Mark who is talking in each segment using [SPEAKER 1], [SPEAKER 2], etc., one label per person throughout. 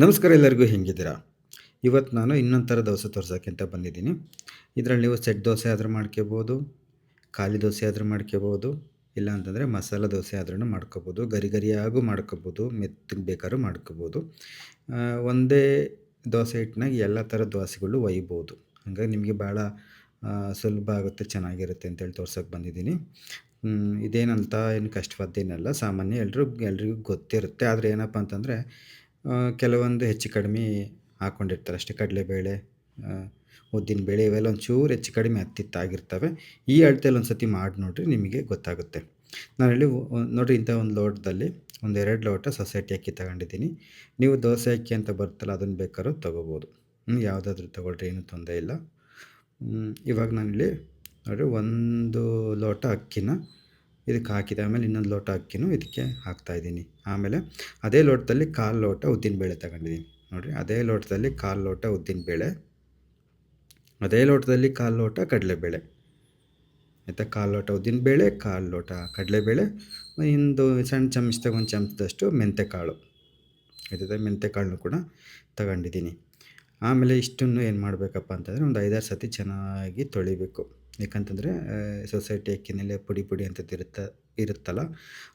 [SPEAKER 1] ನಮಸ್ಕಾರ ಎಲ್ಲರಿಗೂ, ಹೆಂಗಿದ್ದೀರಾ? ಇವತ್ತು ನಾನು ಇನ್ನೊಂದು ಥರ ದೋಸೆ ತೋರ್ಸೋಕ್ಕಿಂತ ಬಂದಿದ್ದೀನಿ. ಇದರಲ್ಲಿ ನೀವು ಸೆಟ್ ದೋಸೆ ಆದರೂ ಮಾಡ್ಕೋಬೋದು, ಖಾಲಿ ದೋಸೆ ಆದರೂ ಮಾಡ್ಕೋಬೋದು ಇಲ್ಲ ಅಂತಂದರೆ ಮಸಾಲೆ ದೋಸೆ ಆದ್ರೂ ಮಾಡ್ಕೋಬೋದು, ಗರಿ ಗರಿಯಾಗೂ ಮಾಡ್ಕೋಬೋದು, ಮೆತ್ತಗೆ ಬೇಕಾದ್ರೂ ಮಾಡ್ಕೋಬೋದು. ಒಂದೇ ದೋಸೆ ಹಿಟ್ಟಿನಾಗ ಎಲ್ಲ ಥರ ದೋಸೆಗಳು ಒಯ್ಬೋದು. ಹಂಗಾಗಿ ನಿಮಗೆ ಭಾಳ ಸುಲಭ ಆಗುತ್ತೆ, ಚೆನ್ನಾಗಿರುತ್ತೆ ಅಂತೇಳಿ ತೋರ್ಸೋಕ್ಕೆ ಬಂದಿದ್ದೀನಿ. ಇದೇನಂತ ಏನು ಕಷ್ಟವಾದ್ದೇನಲ್ಲ, ಸಾಮಾನ್ಯ ಎಲ್ಲರೂ ಎಲ್ರಿಗೂ ಗೊತ್ತಿರುತ್ತೆ. ಆದರೆ ಏನಪ್ಪ ಅಂತಂದರೆ ಕೆಲವೊಂದು ಹೆಚ್ಚು ಕಡಿಮೆ ಹಾಕ್ಕೊಂಡಿರ್ತಾರೆ ಅಷ್ಟೇ. ಕಡಲೆಬೇಳೆ ಉದ್ದಿನಬೇಳೆ ಇವೆಲ್ಲ ಒಂಚೂರು ಹೆಚ್ಚು ಕಡಿಮೆ ಹತ್ತಿತ್ತಾಗಿರ್ತವೆ. ಈ ಅಳತೆಯಲ್ಲಿ ಒಂದು ಸತಿ ಮಾಡಿ ನೋಡಿರಿ ನಿಮಗೆ ಗೊತ್ತಾಗುತ್ತೆ. ನಾನಿಲ್ಲಿ ನೋಡಿರಿ ಇಂಥ ಒಂದು ಲೋಟದಲ್ಲಿ ಒಂದು ಎರಡು ಲೋಟ ಸೊಸೈಟಿ ಅಕ್ಕಿ ತಗೊಂಡಿದ್ದೀನಿ. ನೀವು ದೋಸೆ ಅಕ್ಕಿ ಅಂತ ಬರುತ್ತಲ್ಲ ಅದನ್ನು ಬೇಕಾದ್ರೂ ತೊಗೋಬೋದು. ಯಾವುದಾದ್ರೂ ತೊಗೊಳ್ರಿ, ಏನೂ ತೊಂದರೆ ಇಲ್ಲ. ಇವಾಗ ನಾನಿಲ್ಲಿ ನೋಡಿರಿ ಒಂದು ಲೋಟ ಅಕ್ಕಿನ ಇದಕ್ಕೆ ಹಾಕಿದ ಆಮೇಲೆ ಇನ್ನೊಂದು ಲೋಟ ಅಕ್ಕಿನೂ ಇದಕ್ಕೆ ಹಾಕ್ತಾಯಿದ್ದೀನಿ ಆಮೇಲೆ ಅದೇ ಲೋಟದಲ್ಲಿ ಕಾಲು ಲೋಟ ಉದ್ದಿನಬೇಳೆ ತಗೊಂಡಿದ್ದೀನಿ. ನೋಡಿರಿ, ಅದೇ ಲೋಟದಲ್ಲಿ ಕಾಲು ಲೋಟ ಉದ್ದಿನಬೇಳೆ ಅದೇ ಲೋಟದಲ್ಲಿ ಕಾಲು ಲೋಟ ಕಡಲೆಬೇಳೆ. ಆಯಿತಾ? ಕಾಲು ಲೋಟ ಉದ್ದಿನಬೇಳೆ ಕಾಲು ಲೋಟ ಕಡಲೆಬೇಳೆ ಒಂದು ಸಣ್ಣ ಚಮಚದಾಗ ಒಂದು ಚಮಚದಷ್ಟು ಮೆಂತೆಕಾಳು. ಆಯ್ತದ ಮೆಂತೆಕಾಳನ್ನು ಕೂಡ ತಗೊಂಡಿದ್ದೀನಿ. ಆಮೇಲೆ ಇಷ್ಟನ್ನು ಏನು ಮಾಡಬೇಕಪ್ಪ ಅಂತಂದರೆ ಒಂದು ಐದಾರು ಸತಿ ಚೆನ್ನಾಗಿ ತೊಳಿಬೇಕು. ಯಾಕಂತಂದರೆ ಸೊಸೈಟಿ ಅಕ್ಕಿನಲ್ಲೇ ಪುಡಿ ಪುಡಿ ಅಂತ ಇರುತ್ತೆ ಇರುತ್ತಲ್ಲ,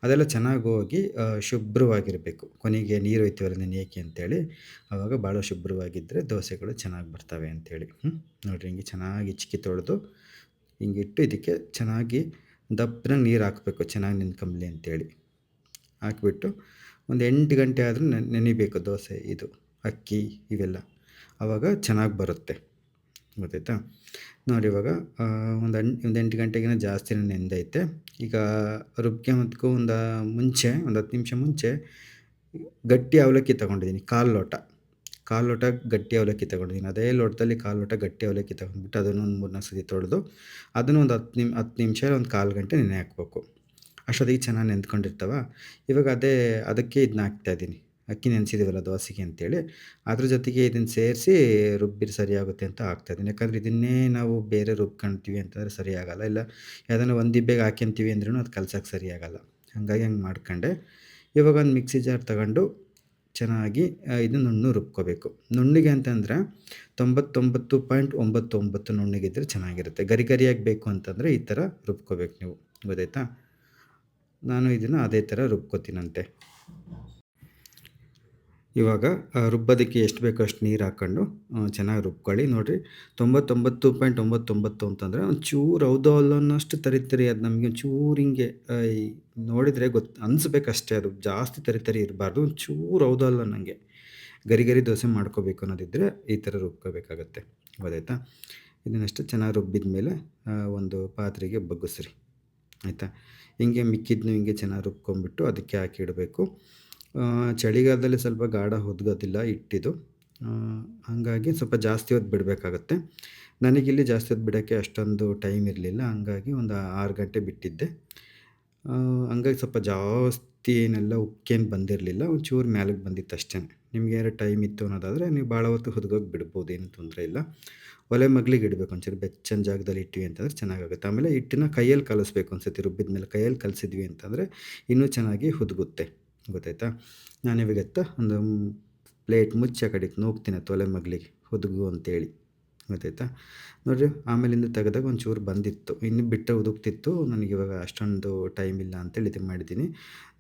[SPEAKER 1] ಅದೆಲ್ಲ ಚೆನ್ನಾಗಿ ಹೋಗಿ ಶುಭ್ರವಾಗಿರಬೇಕು. ಕೊನೆಗೆ ನೀರು ಹೋಯ್ತೀವಲ್ಲ ನೆನೆಯೋಕ್ಕೆ ಅಂತೇಳಿ ಆವಾಗ ಭಾಳ ಶುಭ್ರವಾಗಿದ್ದರೆ ದೋಸೆಗಳು ಚೆನ್ನಾಗಿ ಬರ್ತವೆ ಅಂತೇಳಿ. ಹ್ಞೂ ನೋಡಿರಿ ಹಿಂಗೆ ಚೆನ್ನಾಗಿ ಇಚ್ಕಿ ತೊಳೆದು ಹಿಂಗಿಟ್ಟು ಇದಕ್ಕೆ ಚೆನ್ನಾಗಿ ದಪ್ಪನಾಗ ನೀರು ಹಾಕಬೇಕು, ಚೆನ್ನಾಗಿ ನೆನ್ಕಂಬಲಿ ಅಂತೇಳಿ. ಹಾಕಿಬಿಟ್ಟು ಒಂದು ಎಂಟು ಗಂಟೆ ಆದರೂ ನೆನಿಬೇಕು ದೋಸೆ, ಇದು, ಅಕ್ಕಿ, ಇವೆಲ್ಲ. ಆವಾಗ ಚೆನ್ನಾಗಿ ಬರುತ್ತೆ. ಗೊತ್ತಾಯ್ತಾ? ನೋಡಿ ಇವಾಗ ಒಂದು ಎಂಟು ಒಂದು ಎಂಟು ಗಂಟೆಗಿನ ಜಾಸ್ತಿನೇ ನೆಂದೈತೆ. ಈಗ ರುಬ್ಕೊಂಬತ್ಗೂ ಒಂದು ಮುಂಚೆ, ಒಂದು ಹತ್ತು ನಿಮಿಷ ಮುಂಚೆ ಗಟ್ಟಿ ಅವಲಕ್ಕಿ ತೊಗೊಂಡಿದ್ದೀನಿ ಕಾಲು ಲೋಟ. ಕಾಲು ಲೋಟ, ಗಟ್ಟಿ ಅವಲಕ್ಕಿ ತೊಗೊಂಡಿದ್ದೀನಿ ಅದೇ ಲೋಟದಲ್ಲಿ ಕಾಲು ಲೋಟ, ಗಟ್ಟಿ ಅವಲಕ್ಕಿ ತೊಗೊಂಡ್ಬಿಟ್ಟು ಅದನ್ನು ಒಂದು ಮೂರು ನಾಲ್ಕು ಸತಿ ತೊಳೆದು ಅದನ್ನು ಒಂದು ಹತ್ತು ನಿಮ್, ಹತ್ತು ನಿಮಿಷ ಒಂದು ಕಾಲು ಗಂಟೆ ನೆನೆ ಹಾಕ್ಬೇಕು. ಅಷ್ಟೊತ್ತಿಗೆ ಚೆನ್ನಾಗಿ ನೆಂದ್ಕೊಂಡಿರ್ತಾವ. ಇವಾಗ ಅದೇ, ಅದಕ್ಕೆ ಇದನ್ನ ಹಾಕ್ತಾಯಿದ್ದೀನಿ ಅಕ್ಕಿ ನೆನೆಸಿದ್ದೀವಲ್ಲ ದೋಸೆಗೆ ಅಂತೇಳಿ, ಅದ್ರ ಜೊತೆಗೆ ಇದನ್ನು ಸೇರಿಸಿ ರುಬ್ಬಿರಿ ಸರಿಯಾಗುತ್ತೆ ಅಂತ ಹಾಕ್ತಾಯಿದ್ದೀನಿ ಯಾಕಂದರೆ ಇದನ್ನೇ ನಾವು ಬೇರೆ ರುಬ್ಕೊಂತೀವಿ ಅಂತಂದರೆ ಸರಿಯಾಗಲ್ಲ. ಇಲ್ಲ ಯಾವುದನ್ನು ಒಂದು ದಿಬ್ಬೆಗೆ ಹಾಕ್ಯಂತೀವಿ ಅಂದ್ರೂ ಅದು ಕಲ್ಸೋಕ್ಕೆ ಸರಿಯಾಗಲ್ಲ. ಹಾಗಾಗಿ ಹಂಗೆ ಮಾಡ್ಕೊಂಡೆ. ಇವಾಗ ಒಂದು ಮಿಕ್ಸಿ ಜಾರ್ ತಗೊಂಡು ಚೆನ್ನಾಗಿ ಇದು ನುಣ್ಣು ರುಬ್ಕೋಬೇಕು. ನುಣ್ಣಿಗೆ ಅಂತಂದರೆ ತೊಂಬತ್ತೊಂಬತ್ತು ಪಾಯಿಂಟ್ ಒಂಬತ್ತೊಂಬತ್ತು ಒಂಬತ್ತು ನುಣ್ಣಿಗಿದ್ರೆ ಚೆನ್ನಾಗಿರುತ್ತೆ. ಗರಿ ಗರಿಯಾಗಿ ಬೇಕು ಅಂತಂದರೆ ಈ ಥರ ರುಬ್ಕೋಬೇಕು ನೀವು. ಗೊತ್ತಾಯ್ತಾ? ನಾನು ಇದನ್ನು ಅದೇ ಥರ ರುಬ್ಕೋತೀನಂತೆ. ಇವಾಗ ರುಬ್ಬೋದಕ್ಕೆ ಎಷ್ಟು ಬೇಕೋ ಅಷ್ಟು ನೀರು ಹಾಕ್ಕೊಂಡು ಚೆನ್ನಾಗಿ ರುಬ್ಕೊಳ್ಳಿ. ನೋಡಿರಿ, ತೊಂಬತ್ತೊಂಬತ್ತು ಪಾಯಿಂಟ್ ಒಂಬತ್ತೊಂಬತ್ತು ಅಂತಂದರೆ ಒಂಚೂರು ಹೌದೋ ಅನ್ನೋಷ್ಟು ತರಿತರಿ. ಅದು ನಮಗೆ ಒಂಚೂರು ಹಿಂಗೆ ನೋಡಿದರೆ ಗೊತ್ತು ಅನಿಸ್ಬೇಕಷ್ಟೇ ಅದು. ಜಾಸ್ತಿ ತರಿತರಿ ಇರಬಾರ್ದು. ಒಂಚೂರು ಹೌದೋ ಅಲ್ಲೋ ನನಗೆ ಗರಿ ಗರಿ ದೋಸೆ ಮಾಡ್ಕೋಬೇಕು ಅನ್ನೋದಿದ್ದರೆ ಈ ಥರ ರುಬ್ಕೋಬೇಕಾಗತ್ತೆ. ಗೊತ್ತಾಯ್ತಾ? ಇದನ್ನಷ್ಟು ಚೆನ್ನಾಗಿ ರುಬ್ಬಿದ ಮೇಲೆ ಒಂದು ಪಾತ್ರೆಗೆ ಬಗ್ಗಿಸ್ರಿ. ಆಯಿತಾ? ಹಿಂಗೆ ಮಿಕ್ಕಿದ್ನು ಹಿಂಗೆ ಚೆನ್ನಾಗಿ ರುಬ್ಕೊಂಬಿಟ್ಟು ಅದಕ್ಕೆ ಹಾಕಿ ಇಡಬೇಕು ಚಳಿಗಾಲದಲ್ಲಿ ಸ್ವಲ್ಪ ಗಾಢ ಹೊದ್ಗೋದಿಲ್ಲ ಹಿಟ್ಟಿದು ಹಾಗಾಗಿ ಸ್ವಲ್ಪ ಜಾಸ್ತಿ ಹೊತ್ತು ಬಿಡಬೇಕಾಗತ್ತೆ. ನನಗಿಲ್ಲಿ ಜಾಸ್ತಿ ಹೊತ್ತು ಬಿಡೋಕ್ಕೆ ಅಷ್ಟೊಂದು ಟೈಮ್ ಇರಲಿಲ್ಲ. ಹಂಗಾಗಿ ಒಂದು ಆರು ಗಂಟೆ ಬಿಟ್ಟಿದ್ದೆ. ಹಂಗಾಗಿ ಸ್ವಲ್ಪ ಜಾಸ್ತಿ ಏನೆಲ್ಲ ಉಕ್ಕೇನು ಬಂದಿರಲಿಲ್ಲ. ಒಂಚೂರು ಮ್ಯಾಲಕ್ಕೆ ಬಂದಿತ್ತು ಅಷ್ಟೇ. ನಿಮ್ಗೆ ಟೈಮ್ ಇತ್ತು ಅನ್ನೋದಾದರೆ ನೀವು ಭಾಳ ಹೊತ್ತು ಹೊದ್ಗೋಗಿ ಬಿಡ್ಬೋದು, ಏನು ತೊಂದರೆ ಇಲ್ಲ. ಒಲೆ ಮಗ್ಲಿಗೆ ಇಡಬೇಕು, ಒಂಚೂರು ಬೆಚ್ಚನ ಜಾಗದಲ್ಲಿ ಇಟ್ಟಿವಿ ಅಂತಂದ್ರೆ ಚೆನ್ನಾಗಾಗುತ್ತೆ. ಆಮೇಲೆ ಹಿಟ್ಟನ್ನ ಕೈಯಲ್ಲಿ ಕಲಿಸ್ಬೇಕು ಅನ್ಸುತ್ತೆ ರುಬ್ಬಿದ ಮೇಲೆ ಕೈಯಲ್ಲಿ ಕಲಿಸಿದ್ವಿ ಅಂತಂದರೆ ಇನ್ನೂ ಚೆನ್ನಾಗಿ ಹುದುಗುತ್ತೆ. ಗೊತ್ತಾಯ್ತಾ? ನಾನು ಇವಾಗೆತ್ತ ಒಂದು ಪ್ಲೇಟ್ ಮುಚ್ಚಿ ಆ ಕಡೆಗೆ ನೂಗ್ತೀನಿ ತೊಲೆ ಮಗ್ಲಿಗೆ, ಹುದುಗು ಅಂತೇಳಿ. ಗೊತ್ತಾಯ್ತಾ? ನೋಡಿರಿ, ಆಮೇಲಿಂದ ತೆಗೆದಾಗ ಒಂಚೂರು ಬಂದಿತ್ತು. ಇನ್ನು ಬಿಟ್ಟು ಹುದುಕ್ತಿತ್ತು. ನನಗೆ ಇವಾಗ ಅಷ್ಟೊಂದು ಟೈಮ್ ಇಲ್ಲ ಅಂತೇಳಿ ಇದು ಮಾಡಿದ್ದೀನಿ.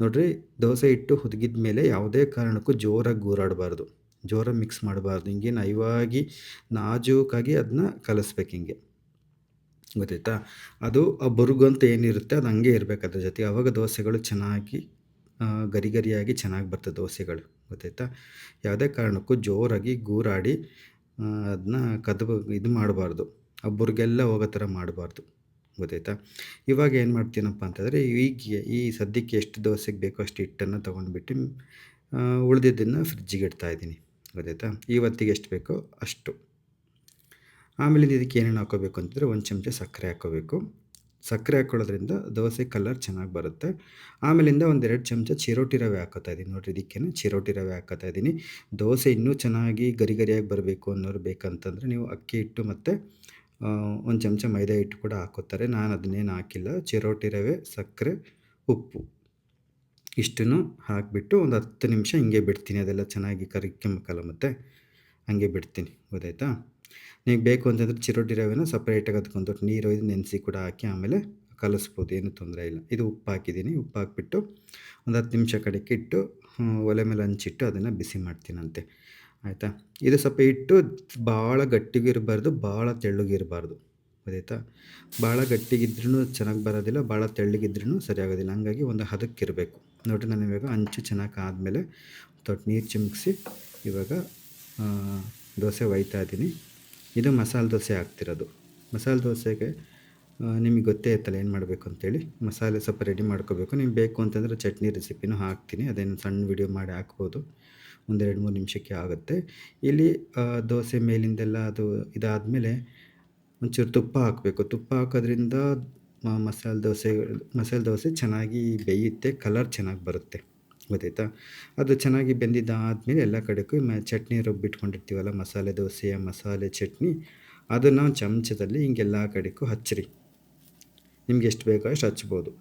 [SPEAKER 1] ನೋಡಿರಿ, ದೋಸೆ ಇಟ್ಟು ಹುದುಗಿದ ಮೇಲೆ ಯಾವುದೇ ಕಾರಣಕ್ಕೂ ಜೋರಾಗಿ ಗೂರಾಡಬಾರ್ದು. ಜೋರಾಗಿ ಮಿಕ್ಸ್ ಮಾಡಬಾರ್ದು. ಹಿಂಗೆ ನಯವಾಗಿ ನಾಜೂಕಾಗಿ ಅದನ್ನ ಕಲಿಸ್ಬೇಕು ಹಿಂಗೆ. ಗೊತ್ತಾಯ್ತಾ? ಅದು ಆ ಬುರುಗು ಅಂತ ಏನಿರುತ್ತೆ, ಅದು ಹಂಗೆ ಇರಬೇಕು ಅದ್ರ ಜೊತೆ ಆವಾಗ ದೋಸೆಗಳು ಚೆನ್ನಾಗಿ ಗರಿ ಗರಿಯಾಗಿ ಚೆನ್ನಾಗಿ ಬರ್ತದೆ ದೋಸೆಗಳು ಗೊತ್ತಾಯ್ತಾ? ಯಾವುದೇ ಕಾರಣಕ್ಕೂ ಜೋರಾಗಿ ಗೂರಾಡಿ ಅದನ್ನ ಕದಬ, ಇದು ಮಾಡಬಾರ್ದು. ಒಬ್ಬರಿಗೆಲ್ಲ ಬುರುಗೆಲ್ಲ ಹೋಗೋ ಥರ ಮಾಡಬಾರ್ದು, ಗೊತ್ತಾಯ್ತಾ? ಇವಾಗ ಏನು ಮಾಡ್ತೀನಪ್ಪ ಅಂತಂದರೆ, ಈಗ ಈ ಸದ್ಯಕ್ಕೆ ಎಷ್ಟು ದೋಸೆಗೆ ಬೇಕೋ ಅಷ್ಟು ಹಿಟ್ಟನ್ನು ತೊಗೊಂಡ್ಬಿಟ್ಟು ಉಳಿದಿದ್ದನ್ನು ಫ್ರಿಜ್ಜಿಗೆ ಇಡ್ತಾ ಇದ್ದೀನಿ, ಗೊತ್ತಾಯ್ತಾ? ಇವತ್ತಿಗೆ ಎಷ್ಟು ಬೇಕೋ ಅಷ್ಟು. ಆಮೇಲೆ ಇದಕ್ಕೆ ಏನೇನು ಹಾಕೋಬೇಕು ಅಂತಂದರೆ, ಒಂದು ಚಮಚ ಸಕ್ಕರೆ ಹಾಕ್ಕೋಬೇಕು ಸಕ್ಕರೆ ಹಾಕ್ಕೊಳ್ಳೋದ್ರಿಂದ ದೋಸೆ ಕಲರ್ ಚೆನ್ನಾಗಿ ಬರುತ್ತೆ. ಆಮೇಲಿಂದ ಒಂದೆರಡು ಚಮಚ ಚಿರೋಟಿ ರವೆ ಹಾಕೋತಾ ಇದ್ದೀನಿ. ನೋಡಿರಿ, ಇದಕ್ಕೇನೆ ಚಿರೋಟಿ ರವೆ ಹಾಕೋತಾ ಇದ್ದೀನಿ. ದೋಸೆ ಇನ್ನೂ ಚೆನ್ನಾಗಿ ಗರಿ ಗರಿಯಾಗಿ ಬರಬೇಕು ಅನ್ನೋರು ಬೇಕಂತಂದರೆ ನೀವು ಅಕ್ಕಿ ಹಿಟ್ಟು ಮತ್ತು ಒಂದು ಚಮಚ ಮೈದಾ ಹಿಟ್ಟು ಕೂಡ ಹಾಕೋತಾರೆ. ನಾನು ಅದನ್ನೇನು ಹಾಕಿಲ್ಲ. ಚಿರೋಟಿ ರವೆ, ಸಕ್ಕರೆ, ಉಪ್ಪು ಇಷ್ಟನ್ನು ಹಾಕಿಬಿಟ್ಟು ಒಂದು ಹತ್ತು ನಿಮಿಷ ಹಿಂಗೆ ಬಿಡ್ತೀನಿ. ಅದೆಲ್ಲ ಚೆನ್ನಾಗಿ ಕರಿ ಕೆಮ್ಮಕ್ಕಲ್ಲ ಮತ್ತು ಹಂಗೆ ಬಿಡ್ತೀನಿ. ಗೊತ್ತಾಯ್ತಾ? ನಿಮಗೆ ಬೇಕು ಅಂತಂದರೆ ಚಿರೋಟಿ ರವೆನ ಸಪ್ರೇಟಾಗಿ ಅದಕ್ಕೊಂದು ನೀರು ಇದು ನೆನೆಸಿ ಕೂಡ ಹಾಕಿ ಆಮೇಲೆ ಕಲಿಸ್ಬೋದು, ಏನು ತೊಂದರೆ ಇಲ್ಲ. ಇದು ಉಪ್ಪು ಹಾಕಿದ್ದೀನಿ, ಉಪ್ಪು ಹಾಕಿಬಿಟ್ಟು ಒಂದು ಹತ್ತು ನಿಮಿಷ ಕಡೆಗೆ ಇಟ್ಟು ಒಲೆ ಮೇಲೆ ಹಂಚಿಟ್ಟು ಅದನ್ನು ಬಿಸಿ ಮಾಡ್ತೀನಂತೆ. ಆಯಿತಾ? ಇದು ಸ್ವಲ್ಪ ಇಟ್ಟು ಭಾಳ ಗಟ್ಟಿಗಿರಬಾರ್ದು ಭಾಳ ತೆಳ್ಳಗಿರಬಾರ್ದು ಗೊತ್ತಾಯ್ತಾ ಭಾಳ ಗಟ್ಟಿಗಿದ್ರೂ ಚೆನ್ನಾಗಿ ಬರೋದಿಲ್ಲ ಭಾಳ ತೆಳ್ಳಗಿದ್ರೂ ಸರಿಯಾಗೋದಿಲ್ಲ ಹಾಗಾಗಿ ಒಂದು ಹದಕ್ಕಿರಬೇಕು ನೋಡಿ ನಾನು ಇವಾಗ ಹಂಚು ಚೆನ್ನಾಗಿ ಆದಮೇಲೆ ತೊಟ್ಟು ನೀರು ಚಿಮುಕ್ಸಿ ಇವಾಗ ದೋಸೆ ಒಯ್ತಾ ಇದ್ದೀನಿ. ಇದು ಮಸಾಲೆ ದೋಸೆ ಹಾಕ್ತಿರೋದು ಮಸಾಲೆ ದೋಸೆಗೆ ನಿಮಗೆ ಗೊತ್ತೇ ಇರ್ತಲ್ಲ ಏನು ಮಾಡಬೇಕು ಅಂತೇಳಿ. ಮಸಾಲೆ ಸ್ವಲ್ಪ ರೆಡಿ ಮಾಡ್ಕೋಬೇಕು. ನಿಮ್ಗೆ ಬೇಕು ಅಂತಂದರೆ ಚಟ್ನಿ ರೆಸಿಪಿನೂ ಹಾಕ್ತೀನಿ. ಅದೇನು ಸಣ್ಣ ವಿಡಿಯೋ ಮಾಡಿ ಹಾಕ್ಬೋದು. ಒಂದೆರಡು ಮೂರು ನಿಮಿಷಕ್ಕೆ ಆಗುತ್ತೆ. ಇಲ್ಲಿ ದೋಸೆ ಮೇಲಿಂದೆಲ್ಲ ಅದು ಇದಾದಮೇಲೆ ಒಂಚೂರು ತುಪ್ಪ ಹಾಕಬೇಕು. ತುಪ್ಪ ಹಾಕೋದ್ರಿಂದ ಮಸಾಲೆ ದೋಸೆ ಮಸಾಲೆ ದೋಸೆ ಚೆನ್ನಾಗಿ ಬೇಯುತ್ತೆ ಕಲರ್ ಚೆನ್ನಾಗಿ ಬರುತ್ತೆ. ಗೊತ್ತಾಯ್ತಾ? ಅದು ಚೆನ್ನಾಗಿ ಬೆಂದಿದ್ದಾದಮೇಲೆ ಎಲ್ಲ ಕಡೆಗೂ ಮ ಚಟ್ನಿ ರುಬ್ಬಿಟ್ಕೊಂಡಿರ್ತೀವಲ್ಲ, ಮಸಾಲೆ ದೋಸೆಯ ಮಸಾಲೆ ಚಟ್ನಿ ಅದನ್ನು ಚಮಚದಲ್ಲಿ ಹಿಂಗೆಲ್ಲ ಕಡೆಗೂ ಹಚ್ಚಿರಿ. ನಿಮ್ಗೆ ಎಷ್ಟು ಬೇಕೋ ಅಷ್ಟು ಹಚ್ಬೋದು.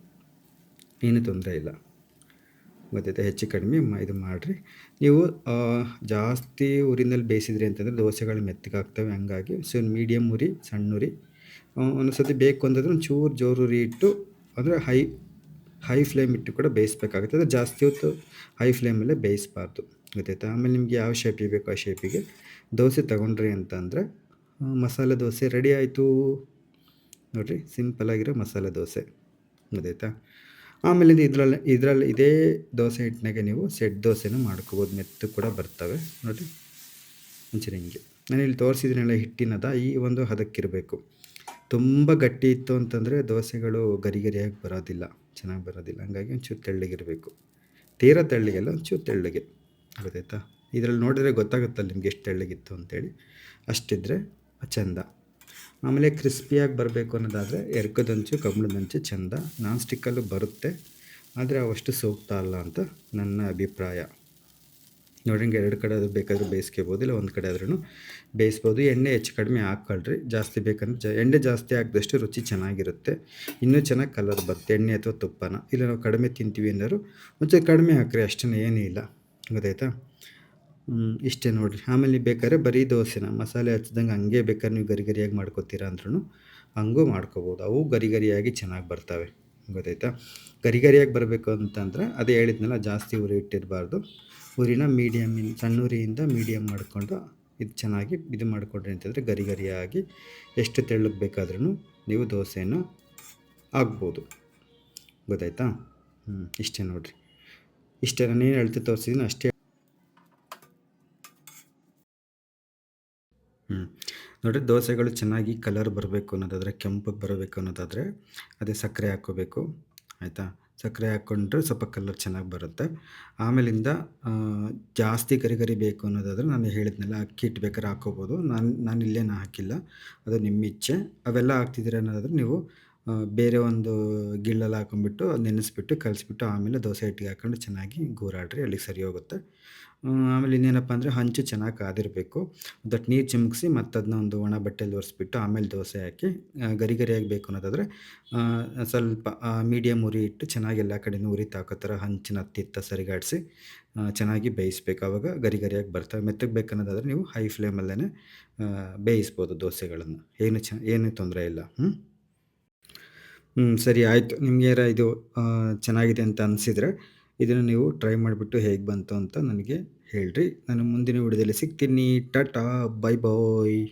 [SPEAKER 1] ಏನೂ ತೊಂದರೆ ಇಲ್ಲ. ಗೊತ್ತಾಯ್ತಾ? ಹೆಚ್ಚು ಕಡಿಮೆ ಇದು ಮಾಡಿರಿ. ನೀವು ಜಾಸ್ತಿ ಉರಿನಲ್ಲಿ ಬೇಯಿಸಿದ್ರಿ ಅಂತಂದರೆ ದೋಸೆಗಳು ಮೆತ್ತಗಾಗ್ತವೆ, ಹಂಗಾಗಿ ಸೊ ಮೀಡಿಯಮ್ ಉರಿ ಸಣ್ಣ ಉರಿ ಒಂದೊಂದು ಸತಿ ಬೇಕು ಅಂತಂದ್ರೆ ಒಂಚೂರು ಜೋರು ಉರಿ ಇಟ್ಟು, ಅಂದರೆ ಹೈ ಹೈ ಫ್ಲೇಮ್ ಇಟ್ಟು ಕೂಡ ಬೇಯಿಸ್ಬೇಕಾಗುತ್ತೆ. ಅದು ಜಾಸ್ತಿ ಹೊತ್ತು ಹೈ ಫ್ಲೇಮಲ್ಲೇ ಬೇಯಿಸಬಾರ್ದು. ಗೊತ್ತಾಯ್ತಾ? ಆಮೇಲೆ ನಿಮಗೆ ಯಾವ ಶೇಪಿಗೆ ಬೇಕೋ ಆ ಶೇಪಿಗೆ ದೋಸೆ ತಗೊಂಡ್ರಿ ಅಂತಂದರೆ ಮಸಾಲೆ ದೋಸೆ ರೆಡಿ ಆಯಿತು. ನೋಡಿರಿ ಸಿಂಪಲಾಗಿರೋ ಮಸಾಲೆ ದೋಸೆ. ಗೊತ್ತಾಯ್ತಾ? ಆಮೇಲೆ ಇದು ಇದರಲ್ಲಿ ಇದರಲ್ಲಿ ಇದೇ ದೋಸೆ ಹಿಟ್ಟಿನಾಗೆ ನೀವು ಸೆಟ್ ದೋಸೆನೂ ಮಾಡ್ಕೋಬೋದು. ಮೆತ್ತು ಕೂಡ ಬರ್ತವೆ. ನೋಡಿರಿ, ಒಂಚೂರು ಹಿಂಗೆ. ನಾನು ಇಲ್ಲಿ ತೋರಿಸಿದ್ದೀನಲ್ಲ ಹಿಟ್ಟಿನದ, ಈ ಒಂದು ಹದಕ್ಕಿರಬೇಕು. ತುಂಬ ಗಟ್ಟಿ ಇತ್ತು ಅಂತಂದರೆ ದೋಸೆಗಳು ಗರಿಗರಿಯಾಗಿ ಬರೋದಿಲ್ಲ. ಚೆನ್ನಾಗಿ ಬರೋದಿಲ್ಲ. ಹಂಗಾಗಿ ಒಂಚೂರು ತೆಳ್ಳಗಿರಬೇಕು. ತೀರಾ ತೆಳ್ಳಗೆಲ್ಲ, ಒಂಚೂರು ತೆಳ್ಳಗೆ ಗೊತ್ತಾಯ್ತಾ ಇದರಲ್ಲಿ ನೋಡಿದ್ರೆ ಗೊತ್ತಾಗುತ್ತಲ್ಲ ನಿಮ್ಗೆ ಎಷ್ಟು ತೆಳ್ಳಗಿತ್ತು ಅಂತೇಳಿ. ಅಷ್ಟಿದ್ರೆ ಚಂದ. ಆಮೇಲೆ ಕ್ರಿಸ್ಪಿಯಾಗಿ ಬರಬೇಕು ಅನ್ನೋದಾದರೆ ಎರ್ಕದಂಚು ಕಬ್ಬಣದಂಚು ಚಂದ. ನಾನ್ ಸ್ಟಿಕ್ಕಲ್ಲೂ ಬರುತ್ತೆ. ಆದರೆ ಅವಷ್ಟು ಸೂಕ್ತ ಅಲ್ಲ ಅಂತ ನನ್ನ ಅಭಿಪ್ರಾಯ. ನೋಡಿ, ಹಿಂಗೆ ಎರಡು ಕಡೆ ಅದು ಬೇಕಾದರೂ ಬೇಯಿಸ್ಕೋಬೋದು, ಇಲ್ಲ ಒಂದು ಕಡೆ ಆದ್ರೂ ಬೇಯಿಸ್ಬೋದು. ಎಣ್ಣೆ ಹೆಚ್ಚು ಕಡಿಮೆ ಹಾಕ್ಕೊಳ್ರಿ, ಜಾಸ್ತಿ ಬೇಕಂದ್ರೆ ಜ, ಎಣ್ಣೆ ಜಾಸ್ತಿ ಹಾಕಿದಷ್ಟು ರುಚಿ ಚೆನ್ನಾಗಿರುತ್ತೆ. ಇನ್ನೂ ಚೆನ್ನಾಗಿ ಕಲರ್ ಬರುತ್ತೆ, ಎಣ್ಣೆ ಅಥವಾ ತುಪ್ಪನ. ಇಲ್ಲ, ನಾವು ಕಡಿಮೆ ತಿಂತೀವಿ ಅಂದರೂ ಒಂಚೂರು ಕಡಿಮೆ ಹಾಕ್ರಿ ಅಷ್ಟೇ ಏನೂ ಇಲ್ಲ. ಗೊತ್ತಾಯ್ತಾ? ಇಷ್ಟೇ ನೋಡಿರಿ. ಆಮೇಲೆ ಬೇಕಾದ್ರೆ ಬರೀ ದೋಸೆನ, ಮಸಾಲೆ ಹಚ್ಚಿದಂಗೆ ಹಂಗೆ ಬೇಕಾದ್ರೆ ನೀವು ಗರಿ ಗರಿಯಾಗಿ ಮಾಡ್ಕೊತೀರಾ ಅಂದ್ರೂ ಹಂಗೂ ಮಾಡ್ಕೋಬೋದು. ಅವು ಗರಿ ಗರಿಯಾಗಿ ಚೆನ್ನಾಗಿ ಬರ್ತವೆ. ಗೊತ್ತಾಯ್ತಾ? ಗರಿ ಗರಿಯಾಗಿ ಬರಬೇಕು ಅಂತಂದ್ರೆ, ಅದೇ ಹೇಳಿದ್ನಲ್ಲ, ಜಾಸ್ತಿ ಉರಿ ಇಟ್ಟಿರಬಾರ್ದು ಉರಿನ ಮೀಡಿಯಮ್ ಸಣ್ಣ ಉರಿಯಿಂದ ಮೀಡಿಯಮ್ ಮಾಡಿಕೊಂಡು ಇದು ಚೆನ್ನಾಗಿ ಇದು ಮಾಡಿಕೊಡ್ರಿ ಅಂತಂದರೆ ಗರಿ ಗರಿಯಾಗಿ ಎಷ್ಟು ತೆಳ್ಳಗೆ ಬೇಕಾದ್ರೂ ನೀವು ದೋಸೆಯನ್ನು ಆಗ್ಬೋದು. ಗೊತ್ತಾಯ್ತಾ? ಹ್ಞೂ ಇಷ್ಟೇ ನೋಡಿರಿ. ಇಷ್ಟೇ, ನಾನು ಏನು ಹೇಳ್ತಾ ತೋರಿಸಿದ್ದೀನಿ ಅಷ್ಟೇ. ಹ್ಞೂ ನೋಡಿ ದೋಸೆಗಳು ಚೆನ್ನಾಗಿ ಕಲರ್ ಬರಬೇಕು ಅನ್ನೋದಾದರೆ, ಕೆಂಪಗೆ ಬರಬೇಕು ಅನ್ನೋದಾದರೆ, ಅದೇ ಸಕ್ಕರೆ ಹಾಕ್ಕೋಬೇಕು. ಆಯಿತಾ? ಸಕ್ಕರೆ ಹಾಕ್ಕೊಂಡ್ರೆ ಸ್ವಲ್ಪ ಕಲರ್ ಚೆನ್ನಾಗಿ ಬರುತ್ತೆ. ಆಮೇಲಿಂದ ಜಾಸ್ತಿ ಗರಿ ಗರಿ ಬೇಕು ಅನ್ನೋದಾದರೆ ನಾನು ಹೇಳಿದ್ನಲ್ಲ, ಅಕ್ಕಿ ಹಿಟ್ಟು ಬೇಕಾದ್ರೆ ಹಾಕ್ಕೋಬೋದು. ನಾನು ನಾನು ಇಲ್ಲೇನು ಹಾಕಿಲ್ಲ. ಅದು ನಿಮ್ಮ ಇಚ್ಛೆ. ಅವೆಲ್ಲ ಹಾಕ್ತಿದ್ದೀರ ಅನ್ನೋದಾದರೆ ನೀವು ಬೇರೆ ಒಂದು ಗಿಳ್ಳಲ್ಲಿ ಹಾಕೊಂಡ್ಬಿಟ್ಟು, ನೆನೆಸ್ಬಿಟ್ಟು, ಕಲಿಸ್ಬಿಟ್ಟು, ಆಮೇಲೆ ದೋಸೆ ಹಿಟ್ಟಿಗೆ ಹಾಕ್ಕೊಂಡು ಚೆನ್ನಾಗಿ ಗೂರಾಡ್ರಿ, ಅಲ್ಲಿಗೆ ಸರಿ ಹೋಗುತ್ತೆ. ಆಮೇಲೆ ಇನ್ನೇನಪ್ಪ ಅಂದರೆ ಹಂಚು ಚೆನ್ನಾಗಿ ಕಾದಿರಬೇಕು. ದಟ್ ನೀರು ಚಿಮುಕ್ಸಿ ಮತ್ತು ಅದನ್ನ ಒಂದು ಒಣ ಬಟ್ಟೆಯಲ್ಲಿ ಒರೆಸ್ಬಿಟ್ಟು ಆಮೇಲೆ ದೋಸೆ ಹಾಕಿ ಗರಿ ಗರಿಯಾಗಿ ಬೇಕು ಅನ್ನೋದಾದರೆ ಸ್ವಲ್ಪ ಮೀಡಿಯಮ್ ಉರಿ ಇಟ್ಟು ಚೆನ್ನಾಗಿ ಎಲ್ಲ ಕಡೆನೂ ಉರಿ ತಾಕೋ ಥರ ಹಂಚಿನ ಹತ್ತಿತ್ತ ಸರಿಗಾಡಿಸಿ ಚೆನ್ನಾಗಿ ಬೇಯಿಸ್ಬೇಕು. ಆವಾಗ ಗರಿ ಗರಿಯಾಗಿ ಬರ್ತವೆ. ಮೆತ್ತಗೆ ಬೇಕನ್ನೋದಾದರೆ ನೀವು ಹೈ ಫ್ಲೇಮಲ್ಲೇ ಬೇಯಿಸ್ಬೋದು ದೋಸೆಗಳನ್ನು. ಏನು ಚ, ಏನೂ ತೊಂದರೆ ಇಲ್ಲ. ಹ್ಞೂ ಹ್ಞೂ ಸರಿ, ಆಯಿತು. ನಿಮಗೆ ಇದು ಚೆನ್ನಾಗಿದೆ ಅಂತ ಅನಿಸಿದರೆ ಇದನ್ನು ನೀವು ಟ್ರೈ ಮಾಡಿಬಿಟ್ಟು ಹೇಗೆ ಬಂತು ಅಂತ ನನಗೆ ಹೇಳ್ರಿ. ನಾನು ಮುಂದಿನ ವಿಡಿಯೋದಲ್ಲಿ ಸಿಗ್ತೀನಿ. Tata bye bye